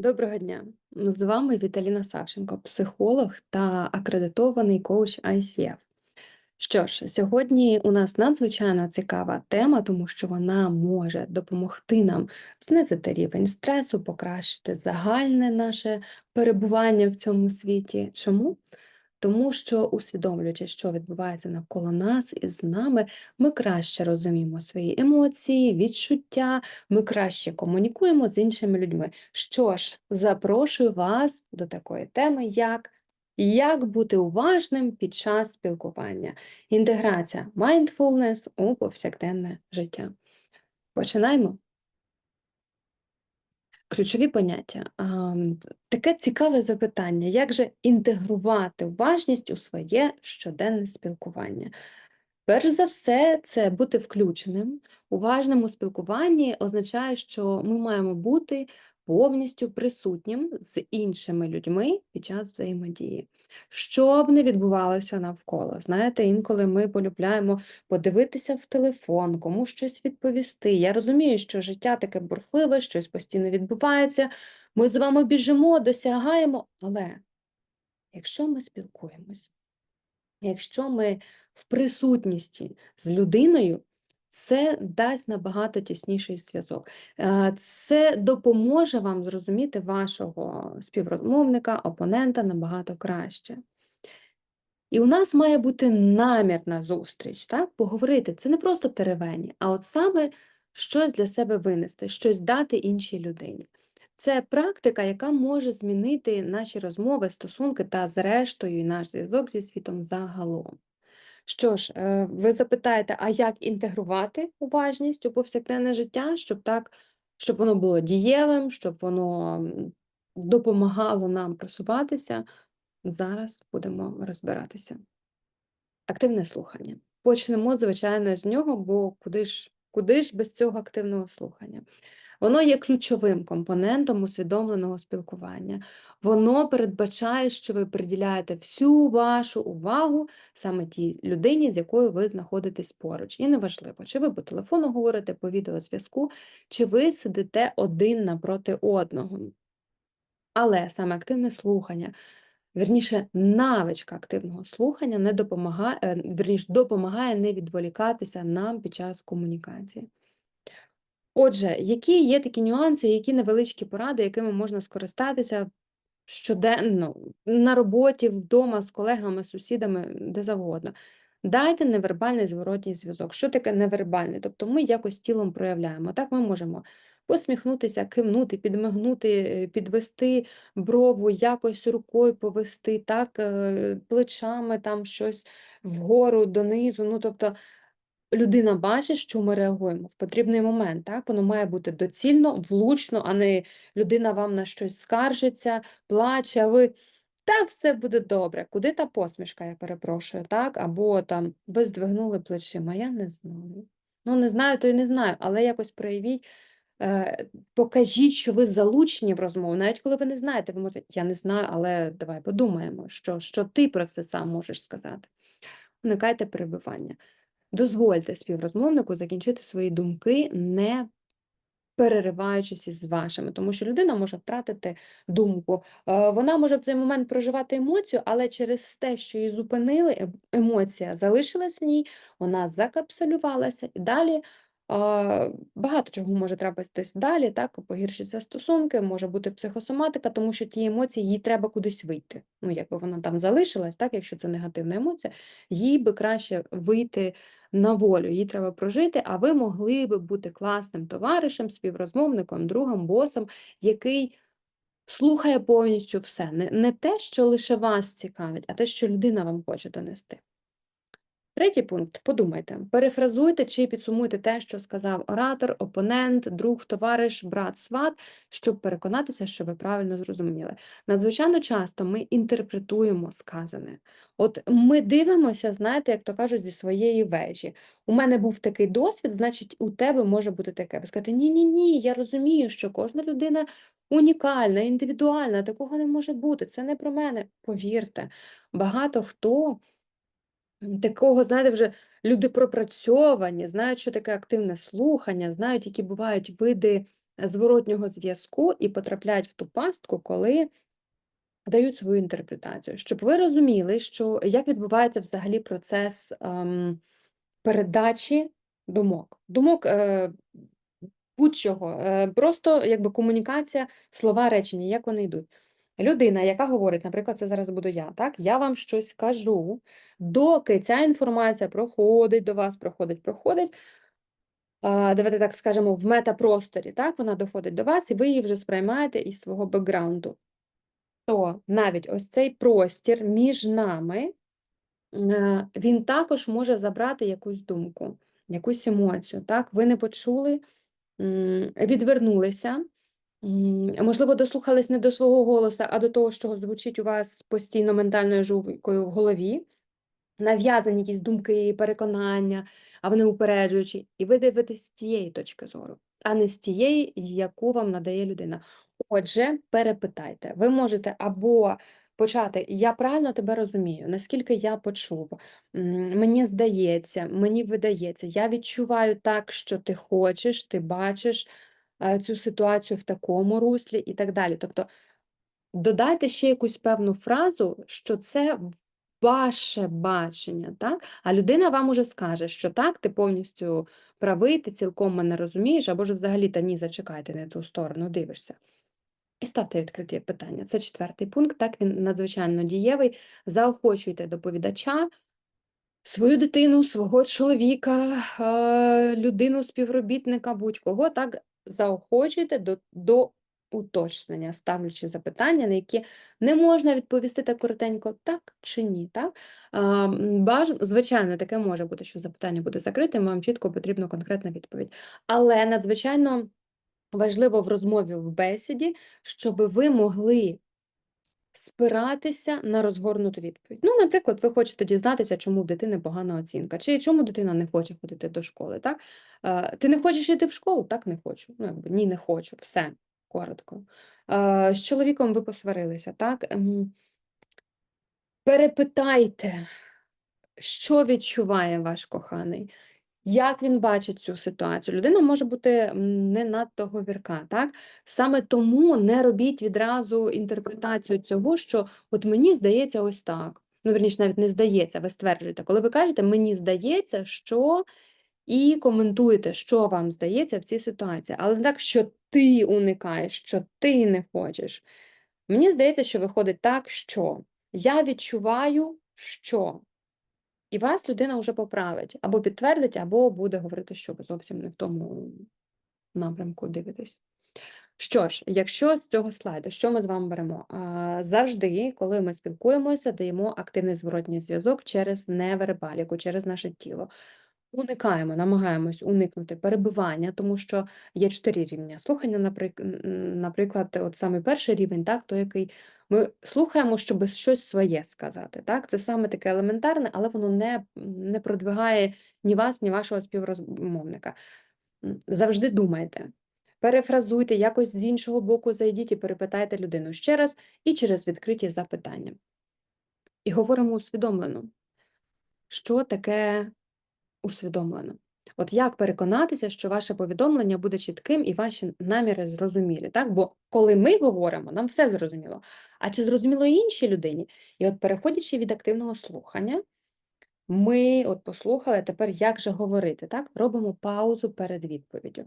Доброго дня! З вами Віталіна Савченко, психолог та акредитований коуч ICF. Що ж, сьогодні у нас надзвичайно цікава тема, тому що вона може допомогти нам знизити рівень стресу, покращити загальне наше перебування в цьому світі. Чому? Тому що, усвідомлюючи, що відбувається навколо нас і з нами, ми краще розуміємо свої емоції, відчуття, ми краще комунікуємо з іншими людьми. Що ж, запрошую вас до такої теми, як як бути уважним під час спілкування, інтеграція mindfulness у повсякденне життя. Починаємо. Ключові поняття. Таке цікаве запитання: як же інтегрувати уважність у своє щоденне спілкування? Перш за все, це бути включеним. Уважним у спілкуванні означає, що ми маємо бути повністю присутнім з іншими людьми під час взаємодії. Що б не відбувалося навколо. Знаєте, інколи ми полюбляємо подивитися в телефон, кому щось відповісти. Я розумію, що життя таке бурхливе, щось постійно відбувається. Ми з вами біжимо, досягаємо, але якщо ми спілкуємось, якщо ми в присутності з людиною, це дасть набагато тісніший зв'язок. Е, це допоможе вам зрозуміти вашого співрозмовника, опонента набагато краще. І у нас має бути намір на зустріч, так? поговорити. Це не просто теревені, а от саме щось для себе винести, щось дати іншій людині. Це практика, яка може змінити наші розмови, стосунки та, зрештою, наш зв'язок зі світом загалом. Що ж, е, ви запитаєте, а як інтегрувати уважність у повсякденне життя, щоб так, щоб воно було дієвим, щоб воно допомагало нам просуватися? Зараз будемо розбиратися. Активне слухання. Почнемо, звичайно, з нього, бо куди ж, куди ж без цього активного слухання? Воно є ключовим компонентом усвідомленого спілкування. Воно передбачає, що ви приділяєте всю вашу увагу саме тій людині, з якою ви знаходитесь поруч. І неважливо, чи ви по телефону говорите, по відеозв'язку, чи ви сидите один напроти одного. Але саме активне слухання. Вірніше, навичка активного слухання не допомагає, е, вірніше, допомагає не відволікатися нам під час комунікації. Отже, які є такі нюанси, які невеличкі поради, якими можна скористатися щоденно на роботі, вдома, з колегами, сусідами, де завгодно. Дайте невербальний зворотній зв'язок. Що таке невербальний? Тобто ми якось тілом проявляємо. Так ми можемо посміхнутися, кивнути, підмигнути, підвести брову, якось рукою повести, так, е, плечами там щось вгору, донизу. Ну, тобто людина бачить, що ми реагуємо в потрібний момент. Так, воно має бути доцільно, влучно, а не людина вам на щось скаржиться, плаче. а ви та все буде добре. Куди та посмішка, я перепрошую, так? Або там ви здвигнули плечима. Я не знаю. Ну, не знаю, то й не знаю, але якось проявіть. Е, покажіть, що ви залучені в розмову, навіть коли ви не знаєте, ви можете, я не знаю, але давай подумаємо, що що ти про це сам можеш сказати. Уникайте перебивання. Дозвольте співрозмовнику закінчити свої думки, не перериваючись із вашими, тому що людина може втратити думку. Е, вона може в цей момент проживати емоцію, але через те, що її зупинили, емоція залишилась в ній, вона закапсулювалася і далі. Багато чого може трапитись далі, так, погіршаться стосунки, може бути психосоматика, тому що ті емоції їй треба кудись вийти. Ну, якби вона там залишилась, так, якщо це негативна емоція, їй би краще вийти на волю, її треба прожити, а ви могли би бути класним товаришем, співрозмовником, другом, босом, який слухає повністю все. Не, не те, що лише вас цікавить, а те, що людина вам хоче донести. Третій пункт. Подумайте, перефразуйте чи підсумуйте те, що сказав оратор, опонент, друг, товариш, брат, сват, щоб переконатися, що ви правильно зрозуміли. Надзвичайно часто ми інтерпретуємо сказане. От ми дивимося, знаєте, як то кажуть, зі своєї вежі. У мене був такий досвід, значить, у тебе може бути таке. Ви скажете, ні-ні ні, я розумію, що кожна людина унікальна, індивідуальна, такого не може бути. Це не про мене. Повірте, багато хто. Такого, знаєте, вже люди пропрацьовані, знають, що таке активне слухання, знають, які бувають види зворотнього зв'язку і потрапляють в ту пастку, коли дають свою інтерпретацію. Щоб ви розуміли, що як відбувається взагалі процес ем, передачі думок. Думок е, будь-чого, е, просто якби комунікація, слова, речення, як вони йдуть. Людина, яка говорить, наприклад, це зараз буду я, так? Я вам щось кажу, доки ця інформація проходить до вас, проходить, проходить. Давайте так скажемо, в метапросторі, так, вона доходить до вас, і ви її вже сприймаєте із свого бекграунду. То навіть ось цей простір між нами, е, він також може забрати якусь думку, якусь емоцію. Так? Ви не почули, відвернулися, можливо, дослухались не до свого голоса, а до того, що звучить у вас постійно ментальною жувкою в голові, нав'язані якісь думки, переконання, а вони упереджуючі, і ви дивитесь з тієї точки зору, а не з тієї, яку вам надає людина. Отже, перепитайте. Ви можете або почати Я правильно тебе розумію, наскільки я почув, мені здається, мені видається, я відчуваю так, що ти хочеш, ти бачиш цю ситуацію в такому руслі і так далі. Тобто додайте ще якусь певну фразу, що це ваше бачення, так? А людина вам уже скаже, що так, ти повністю правий, ти цілком мене розумієш, або ж взагалі та ні, зачекайте, не ту сторону дивишся. І ставте відкриті питання. Це четвертий пункт, так він надзвичайно дієвий. Заохочуйте доповідача, свою дитину, свого чоловіка, е, людину, співробітника, будь-кого, так заохочуйте до, до уточнення, ставлячи запитання, на які не можна відповісти так коротенько, так чи ні. Так? А, м, баж... Звичайно, таке може бути, що запитання буде закритим, вам чітко потрібна конкретна відповідь. Але надзвичайно важливо в розмові, в бесіді, щоб ви могли спиратися на розгорнуту відповідь. Ну, наприклад, ви хочете дізнатися, чому в дитини погана оцінка, чи чому дитина не хоче ходити до школи. Так? Е, Ти не хочеш йти в школу? Так, не хочу. Ну, якби, ні, не хочу. Все, коротко. Е, З чоловіком ви посварилися, так? Ем, Перепитайте, що відчуває ваш коханий. Як він бачить цю ситуацію? Людина може бути не надто говірка, так? Саме тому не робіть відразу інтерпретацію цього, що от мені здається ось так. Ну, верніше, навіть не здається, ви стверджуєте. Коли ви кажете, мені здається, що і коментуєте, що вам здається в цій ситуації. Але не так, що ти уникаєш, що ти не хочеш. Мені здається, що виходить так, що я відчуваю, що. І вас людина вже поправить, або підтвердить, або буде говорити, що ви зовсім не в тому напрямку дивитесь. Що ж, якщо з цього слайду, що ми з вами беремо? Завжди, коли ми спілкуємося, даємо активний зворотній зв'язок через невербаліку, через наше тіло. Уникаємо, намагаємось уникнути перебивання, тому що є чотири рівня слухання, наприк... наприклад, от саме перший рівень, так, той, який ми слухаємо, щоб щось своє сказати. Так? Це саме таке елементарне, але воно не, не продвигає ні вас, ні вашого співрозмовника. Завжди думайте. Перефразуйте, якось з іншого боку зайдіть і перепитайте людину ще раз і через відкриті запитання. І говоримо усвідомлено, що таке усвідомлено. От як переконатися, що ваше повідомлення буде чітким і ваші наміри зрозумілі, так? Бо коли ми говоримо, нам все зрозуміло. А чи зрозуміло іншій людині? І от переходячи від активного слухання, ми от послухали, тепер як же говорити, так? Робимо паузу перед відповіддю.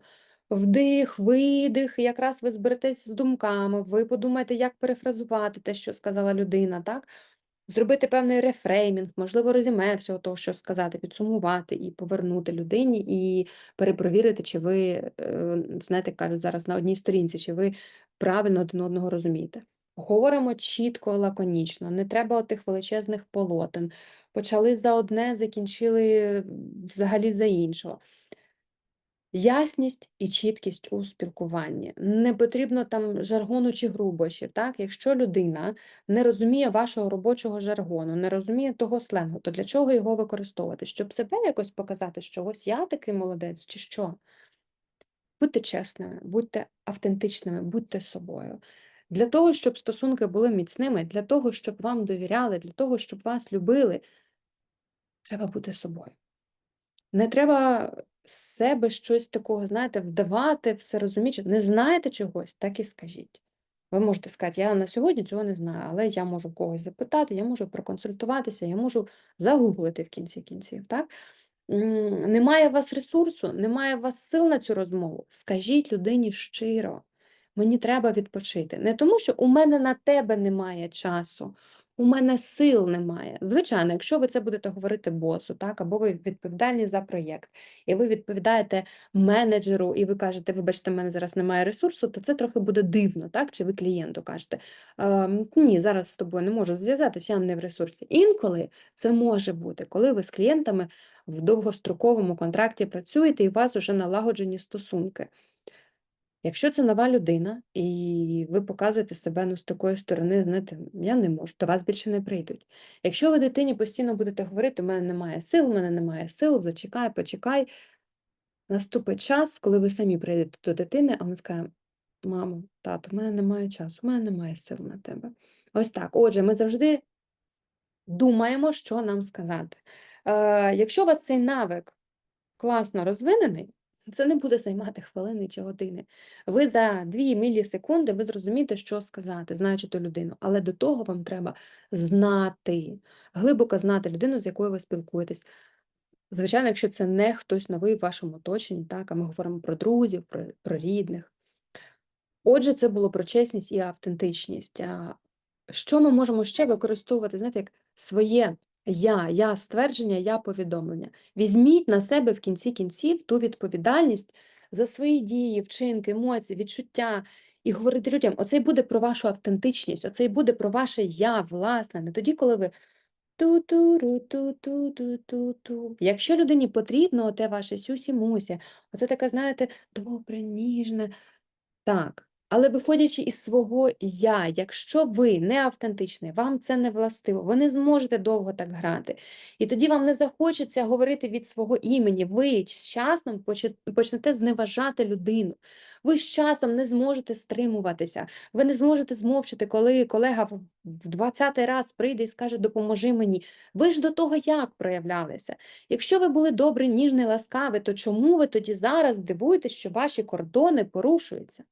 Вдих, видих, якраз ви зберетесь з думками, ви подумаєте, як перефразувати те, що сказала людина, так? Зробити певний рефреймінг, можливо, резюме всього того, що сказати, підсумувати і повернути людині, і перепровірити, чи ви, е, знаєте, кажуть зараз на одній сторінці, чи ви правильно один одного розумієте. Говоримо чітко, лаконічно, не треба отих величезних полотен. Почали за одне, закінчили взагалі за іншого. Ясність і чіткість у спілкуванні. Не потрібно там жаргону чи грубощів. Так? Якщо людина не розуміє вашого робочого жаргону, не розуміє того сленгу, то для чого його використовувати? Щоб себе якось показати, що ось я такий молодець, чи що? Будьте чесними, будьте автентичними, будьте собою. Для того, щоб стосунки були міцними, для того, щоб вам довіряли, для того, щоб вас любили, треба бути собою. Не треба з себе щось такого, знаєте, вдавати, все розуміти. Не знаєте чогось, так і скажіть. Ви можете сказати, я на сьогодні цього не знаю, але я можу когось запитати, я можу проконсультуватися, я можу загуглити в кінці кінців. Так? Немає у вас ресурсу, немає у вас сил на цю розмову. Скажіть людині щиро, мені треба відпочити. Не тому, що у мене на тебе немає часу, у мене сил немає. Звичайно, якщо ви це будете говорити босу, так, або ви відповідальні за проєкт, і ви відповідаєте менеджеру, і ви кажете, вибачте, в мене зараз немає ресурсу, то це трохи буде дивно, так? Чи ви клієнту кажете, «Ем, ні, зараз з тобою не можу зв'язатися, я не в ресурсі. Інколи це може бути, коли ви з клієнтами в довгостроковому контракті працюєте і у вас вже налагоджені стосунки. Якщо це нова людина, і ви показуєте себе ну, з такої сторони, знаєте, я не можу, до вас більше не прийдуть. Якщо ви дитині постійно будете говорити, у мене немає сил, у мене немає сил, зачекай, почекай, наступить час, коли ви самі прийдете до дитини, а вона скаже, мамо, тату, у мене немає часу, у мене немає сил на тебе. Ось так. Отже, ми завжди думаємо, що нам сказати. Е, якщо у вас цей навик класно розвинений, це не буде займати хвилини чи години. Ви за 2 мілісекунди ви зрозумієте, що сказати, знаючи ту людину. Але до того вам треба знати, глибоко знати людину, з якою ви спілкуєтесь. Звичайно, якщо це не хтось новий в вашому оточенні, так, а ми говоримо про друзів, про, про рідних. Отже, це було про чесність і автентичність. Що ми можемо ще використовувати, знаєте, як своє я, я ствердження, я повідомлення. Візьміть на себе в кінці кінців ту відповідальність за свої дії, вчинки, емоції, відчуття. І говорити людям, оце й буде про вашу автентичність, оце й буде про ваше я, власне, не тоді, коли ви ту-ту-ру-ту-ту-ту-ту-ту. Якщо людині потрібно оте ваше сюсі-мусі, оце таке, знаєте, добре, ніжне, так, але виходячи із свого я, якщо ви не автентичний, вам це не властиво, ви не зможете довго так грати. І тоді вам не захочеться говорити від свого імені. Ви з часом почнете зневажати людину. Ви з часом не зможете стримуватися. Ви не зможете змовчати, коли колега в 20-й раз прийде і скаже Допоможи мені. Ви ж до того як проявлялися. Якщо ви були добрі, ніжні, ласкаві, то чому ви тоді зараз дивуєтесь, що ваші кордони порушуються?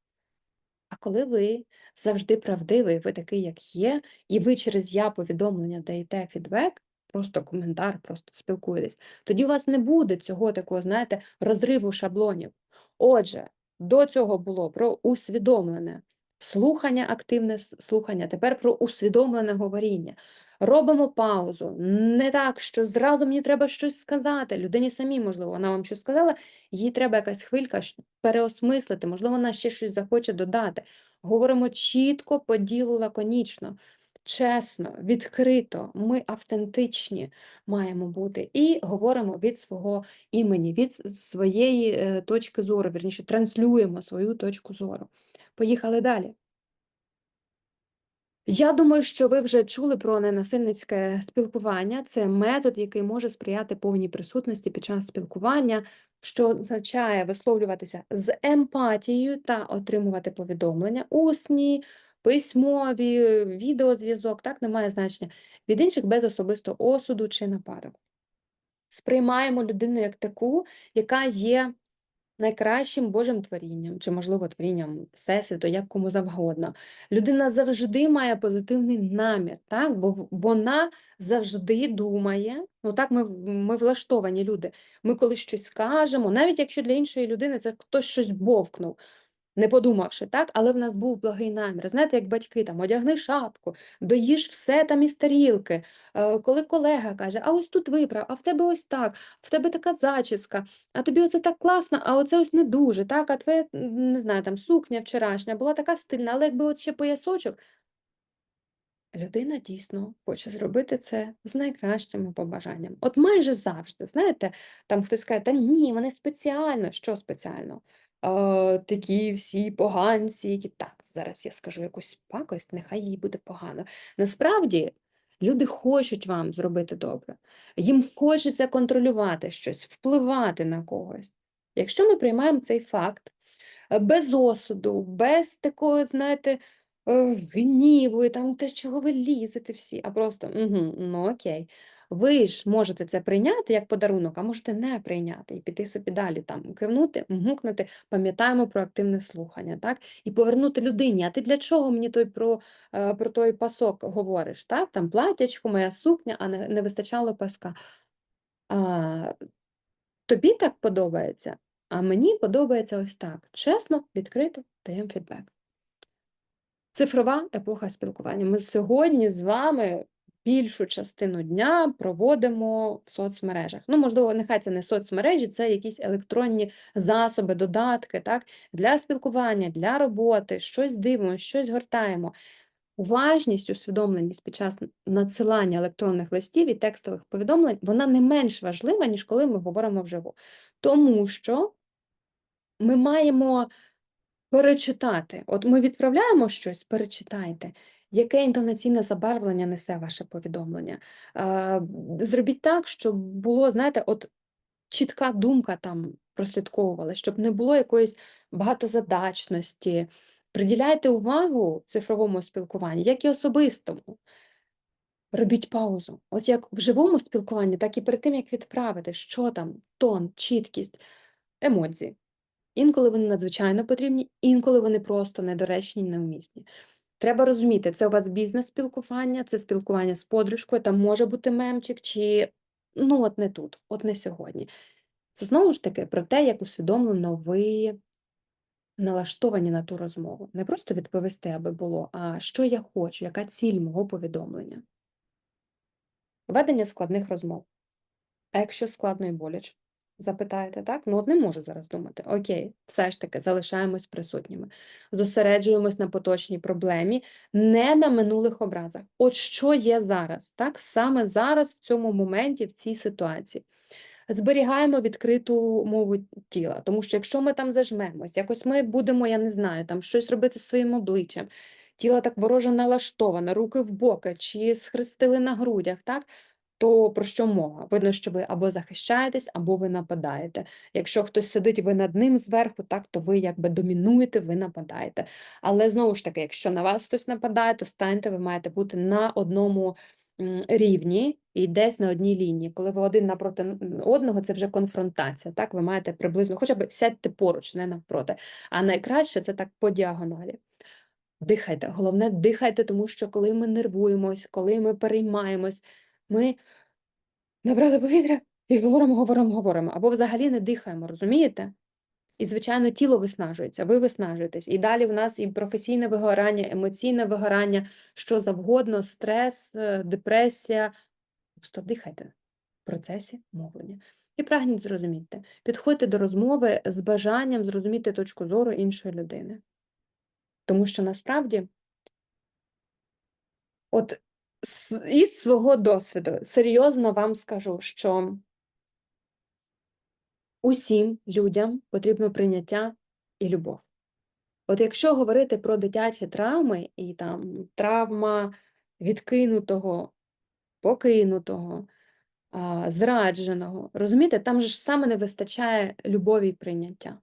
А коли ви завжди правдивий, ви такий, як є, і ви через я повідомлення даєте фідбек, просто коментар, просто спілкуєтесь, тоді у вас не буде цього такого, знаєте, розриву шаблонів. Отже, до цього було про усвідомлене слухання, активне слухання, тепер про усвідомлене говоріння. Робимо паузу. Не так, що зразу мені треба щось сказати. Людині самій, можливо, вона вам щось сказала, їй треба якась хвилька переосмислити, можливо, вона ще щось захоче додати. Говоримо чітко, по ділу, лаконічно, чесно, відкрито, ми автентичні маємо бути і говоримо від свого імені, від своєї е, точки зору, вірніше, транслюємо свою точку зору. Поїхали далі. Я думаю, що ви вже чули про ненасильницьке спілкування. Це метод, який може сприяти повній присутності під час спілкування, що означає висловлюватися з емпатією та отримувати повідомлення усні, письмові, відеозв'язок, так, немає значення, від інших без особистого осуду чи нападок. Сприймаємо людину як таку, яка є найкращим Божим творінням, чи, можливо, творінням Всесвіту, як кому завгодно. Людина завжди має позитивний намір, так? бо вона завжди думає, ну так ми, ми влаштовані люди. Ми коли щось кажемо, навіть якщо для іншої людини це хтось щось бовкнув, не подумавши, так, але в нас був благий намір. Знаєте, як батьки там одягни шапку, доїж все там із тарілки. Е, Коли колега каже, а ось тут виправ, а в тебе ось так, в тебе така зачіска, а тобі оце так класно, а оце ось не дуже, так, а твоя, не знаю, там сукня вчорашня була така стильна, але якби от ще поясочок, Людина дійсно хоче зробити це з найкращими побажаннями. От майже завжди, знаєте, там хтось каже, та ні, вони спеціально. Що спеціально? А, такі всі поганці, які так, зараз я скажу якусь пакость, нехай їй буде погано. Насправді люди хочуть вам зробити добре. Їм хочеться контролювати щось, впливати на когось. Якщо ми приймаємо цей факт е, без осуду, без такого, знаєте, е, гніву, і там те, чого ви лізете всі, а просто угу, ну окей. Ви ж можете це прийняти як подарунок, а можете не прийняти і піти собі далі там кивнути, гукнути. Пам'ятаємо про активне слухання, так? І повернути людині. А ти для чого мені той про, е, про той пасок говориш? Так? Там платячко, моя сукня, а не, не вистачало паска. А, тобі так подобається, а мені подобається ось так. Чесно, відкрито даємо фідбек. Цифрова епоха спілкування. Ми сьогодні з вами більшу частину дня проводимо в соцмережах. Ну, можливо, нехай це не соцмережі, це якісь електронні засоби, додатки, так, для спілкування, для роботи, щось дивимося, щось гортаємо. Уважність, усвідомленість під час надсилання електронних листів і текстових повідомлень, вона не менш важлива, ніж коли ми говоримо вживу. Тому що ми маємо перечитати. От ми відправляємо щось, перечитайте. Яке інтонаційне забарвлення несе ваше повідомлення? Зробіть так, щоб було, знаєте, от чітка думка там прослідковувала, щоб не було якоїсь багатозадачності. Приділяйте увагу цифровому спілкуванню, як і особистому. Робіть паузу. От як в живому спілкуванні, так і перед тим, як відправити, що там, тон, чіткість, емоції. Інколи вони надзвичайно потрібні, інколи вони просто недоречні, неумісні. Треба розуміти, це у вас бізнес-спілкування, це спілкування з подружкою, там може бути мемчик, чи ну от не тут, от не сьогодні. Це знову ж таки про те, як усвідомлено ви налаштовані на ту розмову. Не просто відповісти, аби було, а що я хочу, яка ціль мого повідомлення. Ведення складних розмов. А якщо складно і боляче? Запитаєте, так? Ну, от не можу зараз думати. Окей, все ж таки, залишаємось присутніми. Зосереджуємось на поточній проблемі, не на минулих образах. От що є зараз, так? Саме зараз, в цьому моменті, в цій ситуації. Зберігаємо відкриту мову тіла, тому що якщо ми там зажмемось, якось ми будемо, я не знаю, там щось робити своїм обличчям, тіло так вороже налаштоване, руки в боки, чи схрестили на грудях, так? То про що мова? Видно, що ви або захищаєтесь, або ви нападаєте. Якщо хтось сидить, ви над ним зверху, так, то ви якби домінуєте, ви нападаєте. Але знову ж таки, якщо на вас хтось нападає, то станьте, ви маєте бути на одному рівні і десь на одній лінії. Коли ви один напроти одного, це вже конфронтація. Так, ви маєте приблизно, хоча б сядьте поруч, не навпроти. А найкраще це так по діагоналі. Дихайте. Головне, дихайте, тому що коли ми нервуємось, коли ми переймаємось, ми набрали повітря і говоримо, говоримо, говоримо. Або взагалі не дихаємо, розумієте? І, звичайно, тіло виснажується, ви виснажуєтесь. І далі в нас і професійне вигорання, емоційне вигорання, що завгодно, стрес, е, депресія. Просто дихайте в процесі мовлення. І прагніть зрозуміти. Підходьте до розмови з бажанням зрозуміти точку зору іншої людини. Тому що насправді, от із свого досвіду, серйозно вам скажу, що усім людям потрібно прийняття і любов. От якщо говорити про дитячі травми, і там травма відкинутого, покинутого, зрадженого, розумієте, там же ж саме не вистачає любові і прийняття.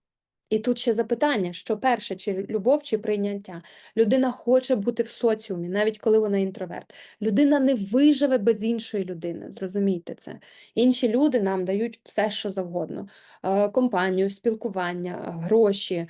І тут ще запитання, що перше, чи любов, чи прийняття. Людина хоче бути в соціумі, навіть коли вона інтроверт. Людина не виживе без іншої людини, зрозумійте це. Інші люди нам дають все, що завгодно: Е, компанію, спілкування, гроші.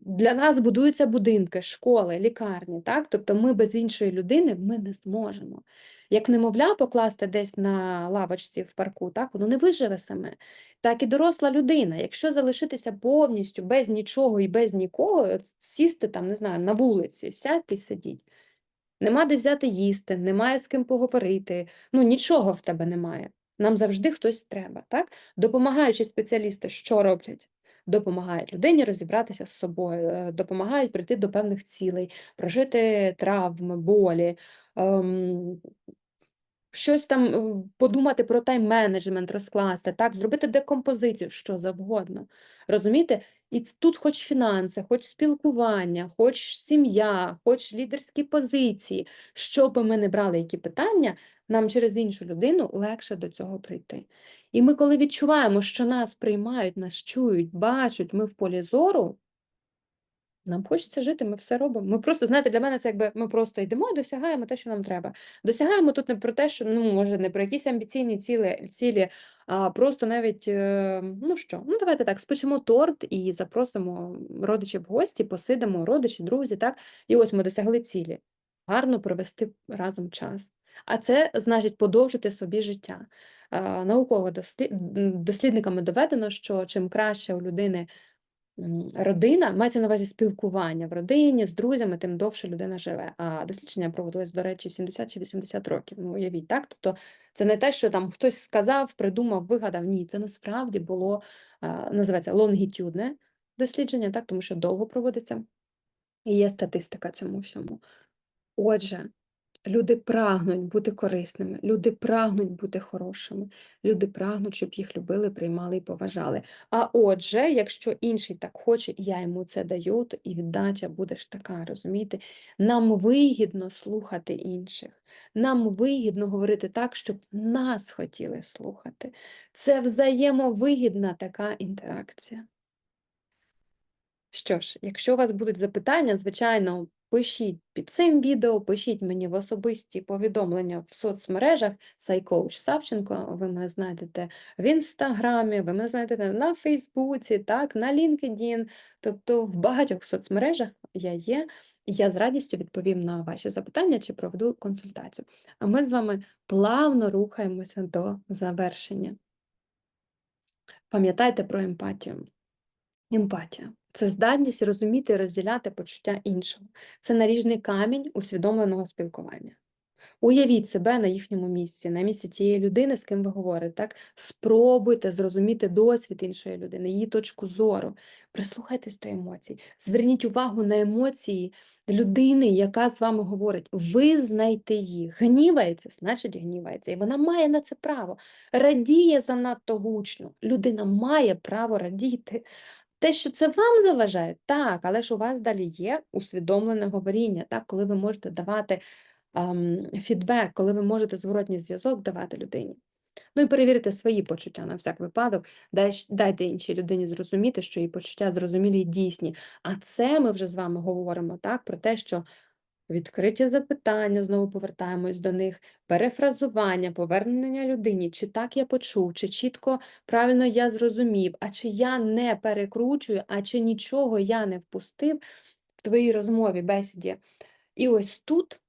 Для нас будуються будинки, школи, лікарні, так? Тобто ми без іншої людини ми не зможемо. Як немовля покласти десь на лавочці в парку, так, воно не виживе саме. Так і доросла людина, якщо залишитися повністю без нічого і без нікого, сісти там, не знаю, на вулиці, сядьте і сидіть. Нема де взяти їсти, немає з ким поговорити, ну нічого в тебе немає. Нам завжди хтось треба, так? Допомагаючі спеціалісти, що роблять? Допомагають людині розібратися з собою, е, допомагають прийти до певних цілей, прожити травми, болі, ем, щось там е, подумати про тайм-менеджмент, розкласти, так, зробити декомпозицію, що завгодно. Розумієте? І тут хоч фінанси, хоч спілкування, хоч сім'я, хоч лідерські позиції, що би ми не брали, які питання, нам через іншу людину легше до цього прийти. І ми, коли відчуваємо, що нас приймають, нас чують, бачать, ми в полі зору, Нам хочеться жити, ми все робимо. Ми просто, знаєте, для мене це якби ми просто йдемо і досягаємо те, що нам треба. Досягаємо тут не про те, що ну може не про якісь амбіційні цілі, цілі, а просто навіть е, ну що, ну давайте так, спечемо торт і запросимо родичів в гості, посидимо, родичі, друзі, так, і ось ми досягли цілі. Гарно провести разом час. А це значить подовжити собі життя. Науково дослід... дослідниками доведено, що чим краще у людини родина, мається на увазі спілкування в родині з друзями, тим довше людина живе. А дослідження проводилось, до речі, 70 чи 80 років. Ну, уявіть, так? Тобто це не те, що там хтось сказав, придумав, вигадав. Ні, це насправді було, називається лонгітюдне дослідження, так, тому що довго проводиться. І є статистика цьому всьому. Отже, люди прагнуть бути корисними, люди прагнуть бути хорошими, люди прагнуть, щоб їх любили, приймали і поважали. А отже, якщо інший так хоче, я йому це даю, то і віддача буде ж така, розумієте? Нам вигідно слухати інших, нам вигідно говорити так, щоб нас хотіли слухати. Це взаємовигідна така інтеракція. Що ж, якщо у вас будуть запитання, звичайно, пишіть під цим відео, пишіть мені в особисті повідомлення в соцмережах Сайкоуч Савченко. Ви мене знайдете в інстаграмі, ви мене знайдете на Фейсбуці, так, на LinkedIn, тобто в багатьох соцмережах я є. і Я з радістю відповім на ваші запитання чи проведу консультацію. А ми з вами плавно рухаємося до завершення. Пам'ятайте про емпатію. Емпатія це здатність розуміти і розділяти почуття іншого. Це наріжний камінь усвідомленого спілкування. Уявіть себе на їхньому місці, на місці тієї людини, з ким ви говорите. Так? Спробуйте зрозуміти досвід іншої людини, її точку зору. Прислухайтесь до емоцій. Зверніть увагу на емоції людини, яка з вами говорить. Визнайте їх. Гнівається, значить гнівається. І вона має на це право. Радіє занадто гучно. Людина має право радіти. Те, що це вам заважає, так, але ж у вас далі є усвідомлене говоріння, так, коли ви можете давати ем, фідбек, коли ви можете зворотній зв'язок давати людині. Ну і перевірте свої почуття на всяк випадок, дай, дайте іншій людині зрозуміти, що її почуття зрозумілі і дійсні. А це ми вже з вами говоримо так, про те, що відкриті запитання, знову повертаємось до них, перефразування, повернення людині, чи так я почув, чи чітко правильно я зрозумів, а чи я не перекручую, а чи нічого я не впустив в твоїй розмові, бесіді. І ось тут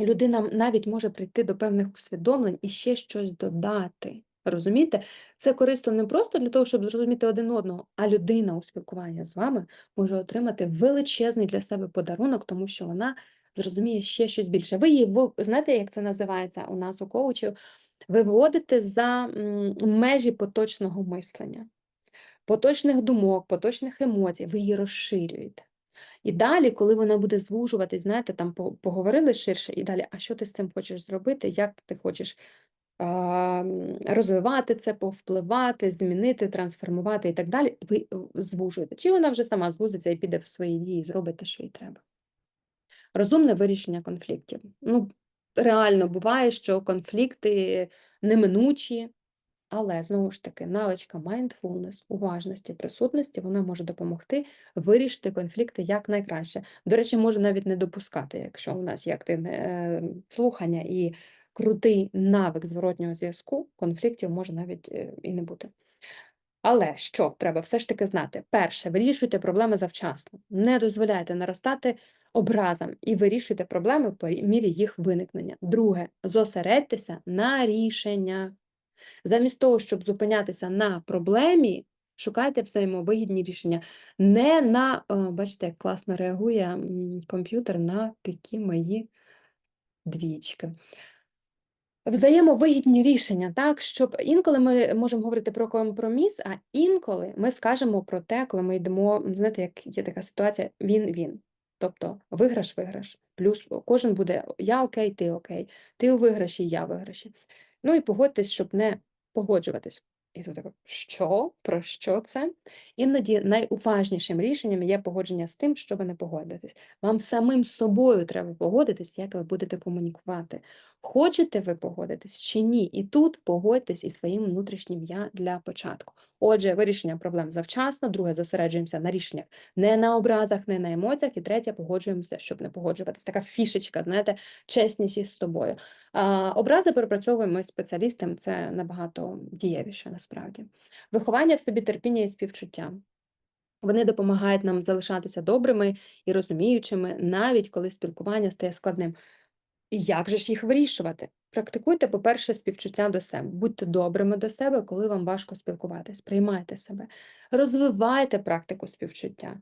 людина навіть може прийти до певних усвідомлень і ще щось додати. Розумієте? Це корисно не просто для того, щоб зрозуміти один одного, а людина у спілкуванні з вами може отримати величезний для себе подарунок, тому що вона зрозуміє ще щось більше. Ви її знаєте, як це називається у нас у коучів? Ви виводите за межі поточного мислення, поточних думок, поточних емоцій, ви її розширюєте. І далі, коли вона буде звужуватись, знаєте, там поговорили ширше, і далі, а що ти з цим хочеш зробити, як ти хочеш розвивати це, повпливати, змінити, трансформувати і так далі, ви е, звужуєте. Чи вона вже сама звузиться і піде в свої дії, зробить те, що їй треба. Розумне вирішення конфліктів. Ну, реально буває, що конфлікти неминучі, але знову ж таки, навичка mindfulness, уважності, присутності, вона може допомогти вирішити конфлікти якнайкраще. До речі, може навіть не допускати, якщо у нас є активне е, слухання і крутий навик зворотнього зв'язку, конфліктів може навіть е, і не бути. Але що треба все ж таки знати? Перше, вирішуйте проблеми завчасно. Не дозволяйте наростати образам і вирішуйте проблеми по мірі їх виникнення. Друге, зосередьтеся на рішеннях. Замість того, щоб зупинятися на проблемі, шукайте взаємовигідні рішення. Не на, бачите, як класно реагує комп'ютер на такі мої двічки. Взаємовигідні рішення, так, щоб інколи ми можемо говорити про компроміс, а інколи ми скажемо про те, коли ми йдемо, знаєте, як є така ситуація, він-він. Тобто виграш-виграш. Плюс кожен буде я окей, ти окей, ти у виграші, я виграші. Ну і погодьтесь, щоб не погоджуватись. І тут таке, що? Про що це? Іноді найуважнішим рішенням є погодження з тим, щоб не погодитись. Вам самим собою треба погодитись, як ви будете комунікувати. Хочете ви погодитись чи ні? І тут погодьтесь із своїм внутрішнім я для початку. Отже, вирішення проблем завчасно, друге, зосереджуємося на рішеннях, не на образах, не на емоціях, і третє, погоджуємося, щоб не погоджуватись. Така фішечка, знаєте, чесність із собою. А, образи перепрацьовуємо з спеціалістами, це набагато дієвіше насправді. Виховання в собі терпіння і співчуття. Вони допомагають нам залишатися добрими і розуміючими, навіть коли спілкування стає складним. І як же ж їх вирішувати? Практикуйте, по-перше, співчуття до себе. Будьте добрими до себе, коли вам важко спілкуватись. Приймайте себе. Розвивайте практику співчуття.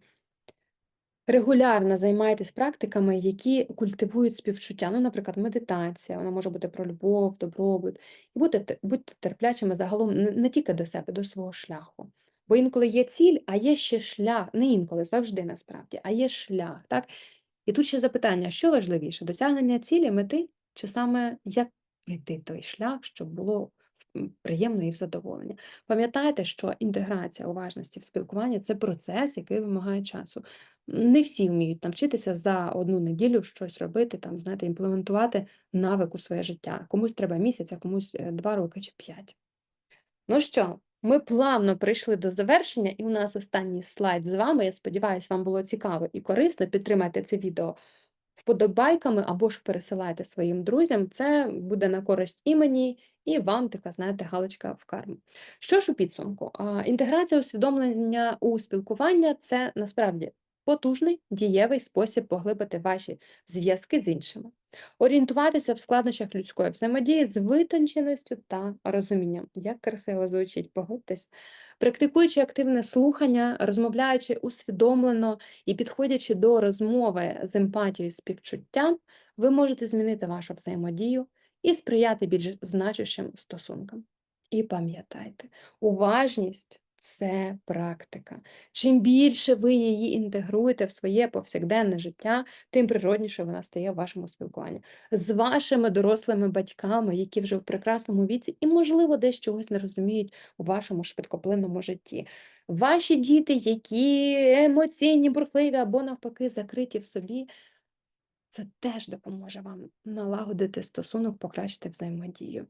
Регулярно займайтесь практиками, які культивують співчуття. Ну, наприклад, медитація, вона може бути про любов, добробут. І будьте, будьте терплячими загалом не, тільки до себе, до свого шляху. Бо інколи є ціль, а є ще шлях, не інколи, завжди насправді, а є шлях. Так? І тут ще запитання: що важливіше: досягнення цілі, мети, чи саме як пройти той шлях, щоб було приємно і в задоволення? Пам'ятайте, що інтеграція уважності в спілкуванні це процес, який вимагає часу. Не всі вміють навчитися за одну неділю щось робити, там, знаєте, імплементувати навик у своє життя. Комусь треба місяць, а комусь е, два роки чи п'ять. Ну що, ми плавно прийшли до завершення, і у нас останній слайд з вами. Я сподіваюся, вам було цікаво і корисно. Підтримайте це відео вподобайками або ж пересилайте своїм друзям. Це буде на користь і мені, і вам така, знаєте, галочка в карму. Що ж у підсумку? Інтеграція усвідомлення у спілкування це насправді потужний дієвий спосіб поглибити ваші зв'язки з іншими. Орієнтуватися в складнощах людської взаємодії з витонченістю та розумінням. Як красиво звучить, погодьтесь. Практикуючи активне слухання, розмовляючи усвідомлено і підходячи до розмови з емпатією і співчуттям, ви можете змінити вашу взаємодію і сприяти більш значущим стосункам. І пам'ятайте, уважність це практика. Чим більше ви її інтегруєте в своє повсякденне життя, тим природніше вона стає в вашому спілкуванні з вашими дорослими батьками, які вже в прекрасному віці і, можливо, десь чогось не розуміють у вашому швидкоплинному житті. Ваші діти, які емоційні, бурхливі або навпаки закриті в собі, це теж допоможе вам налагодити стосунок, покращити взаємодію.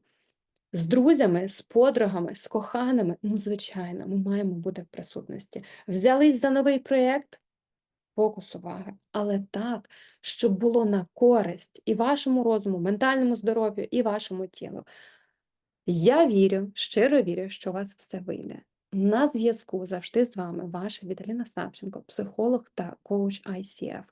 З друзями, з подругами, з коханими, ну, звичайно, ми маємо бути в присутності. Взялись за новий проєкт, фокус уваги, але так, щоб було на користь і вашому розуму, ментальному здоров'ю, і вашому тілу. Я вірю, щиро вірю, що у вас все вийде. На зв'язку завжди з вами ваша Віталіна Савченко, психолог та коуч ICF.